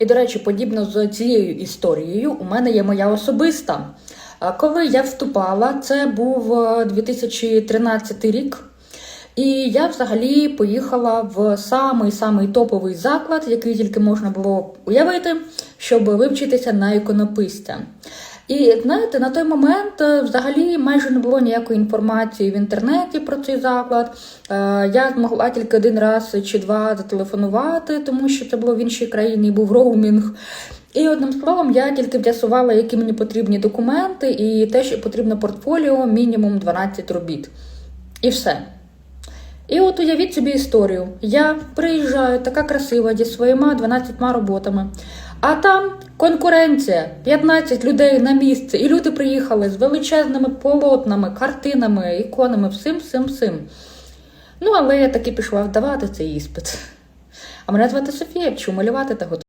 І, до речі, подібно з цією історією, у мене є моя особиста. Коли я вступала, це був е, 2013 рік. І я взагалі поїхала в самий самий топовий заклад, який тільки можна було уявити, щоб вивчитися на іконописця. І знаєте, на той момент е, взагалі майже не було ніякої інформації в інтернеті про цей заклад. Е, Я змогла тільки один раз чи два зателефонувати, тому що це було в іншій країні, був роумінг. І одним словом, я тільки з'ясувала, які мені потрібні документи, і те, що потрібно портфоліо, мінімум 12 робіт. І все. І от уявіть собі історію. Я приїжджаю, така красива, зі своїми 12 роботами. А там конкуренція, 15 людей на місце, і люди приїхали з величезними полотнами, картинами, іконами, всім, всім, всім. Ну, але я таки пішла вдавати цей іспит. А мене звати Софія, вчу малювати та готувати.